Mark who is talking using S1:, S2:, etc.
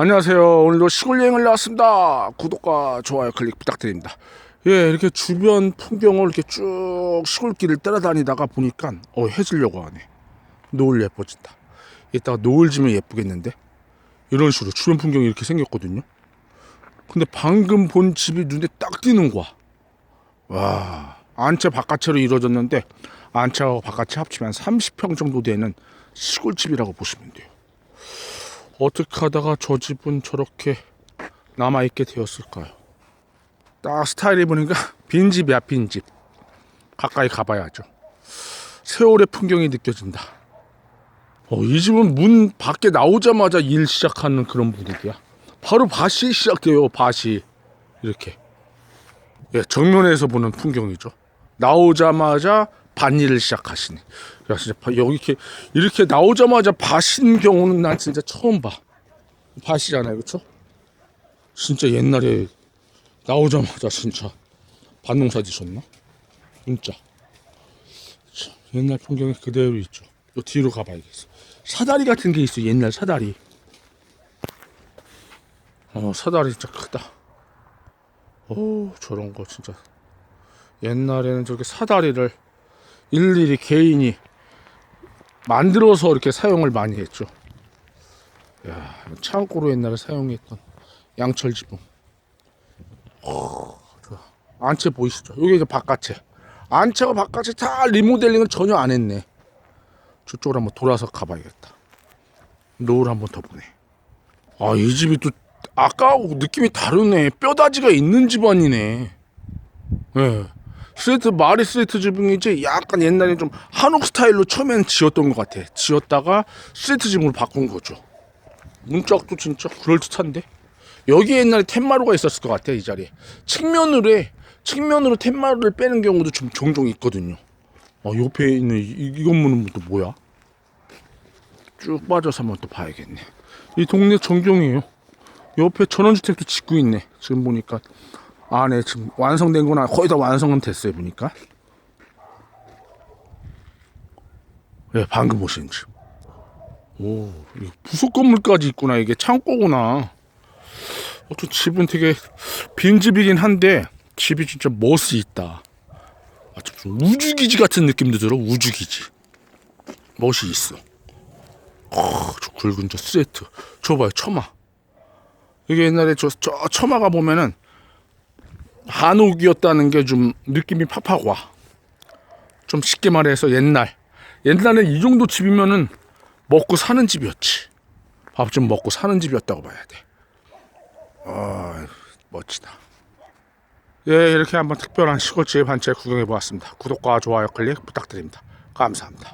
S1: 안녕하세요. 오늘도 시골 여행을 나왔습니다. 구독과 좋아요 클릭 부탁드립니다. 예, 이렇게 주변 풍경을 이렇게 쭉 시골길을 따라다니다가 보니까 어 해지려고 하네. 노을 예뻐진다. 이따가 노을 지면 예쁘겠는데? 이런 식으로 주변 풍경이 이렇게 생겼거든요. 근데 방금 본 집이 눈에 딱 띄는 거야. 와, 안채 바깥으로 이루어졌는데 안채하고 바깥이 합치면 30평 정도 되는 시골집이라고 보시면 돼요. 어떻게 하다가 저 집은 저렇게 남아있게 되었을까요? 딱 스타일이 보니까 빈집이야 빈집. 가까이 가봐야죠. 세월의 풍경이 느껴진다. 어, 이 집은 문 밖에 나오자마자 일 시작하는 그런 분위기야. 바로 밭이 시작돼요 밭이. 이렇게. 예, 정면에서 보는 풍경이죠. 나오자마자 밭일을 시작하시네 야 진짜 바- 여기 이렇게 이렇게 나오자마자 밭인 경우는 난 진짜 처음 봐. 밭이잖아요 그쵸? 진짜 옛날에 나오자마자 진짜 밭농사 지셨나? 진짜. 참, 옛날 풍경이 그대로 있죠. 요 뒤로 가봐야겠어. 사다리 같은 게 있어 옛날 사다리. 어 사다리 진짜 크다. 오 저런 거 진짜. 옛날에는 저렇게 사다리를 일일이 개인이 만들어서 이렇게 사용을 많이 했죠. 야, 창고로 옛날에 사용했던 양철 지붕. 어. 안채 보이시죠? 여기 이제 바깥에. 안채가 바깥에 다 리모델링을 전혀 안 했네. 저쪽으로 한번 돌아서 가봐야겠다. 노을 한번 더 보네. 아, 이 집이 또 아까하고 느낌이 다르네. 뼈다지가 있는 집안이네. 예. 스레이트 마리 스레이트 지붕이 이제 약간 옛날에 좀 한옥 스타일로 처음엔 지었던 것 같아. 지었다가 스레이트 지붕으로 바꾼 거죠. 문짝도 진짜 그럴듯한데 여기 옛날에 텐마루가 있었을 것 같아 이 자리에 측면으로 해 측면으로 텐마루를 빼는 경우도 좀 종종 있거든요. 어, 옆에 있는 이, 이 건물은 또 뭐야? 쭉 빠져서 한번 또 봐야겠네. 이 동네 정경이에요. 옆에 전원주택도 짓고 있네. 지금 보니까 안에 지금 완성된 거나 거의 다 완성은 됐어요 보니까. 예 방금 오신 집. 오 부속 건물까지 있구나 이게 창고구나. 어떤 집은 되게 빈집이긴 한데 집이 진짜 멋이 있다. 아, 좀 우주기지 같은 느낌도 들어 우주기지. 멋이 있어. 아, 저 굵은 저 세트. 저 봐요 처마. 이게 옛날에 저, 저 처마가 보면은 한옥이었다는 게 좀 느낌이 팍팍 와. 좀 쉽게 말해서 옛날. 옛날에 이 정도 집이면은 먹고 사는 집이었지. 밥 좀 먹고 사는 집이었다고 봐야 돼. 아, 멋지다. 예, 이렇게 한번 특별한 시골집 한 채 구경해 보았습니다. 구독과 좋아요 클릭 부탁드립니다. 감사합니다.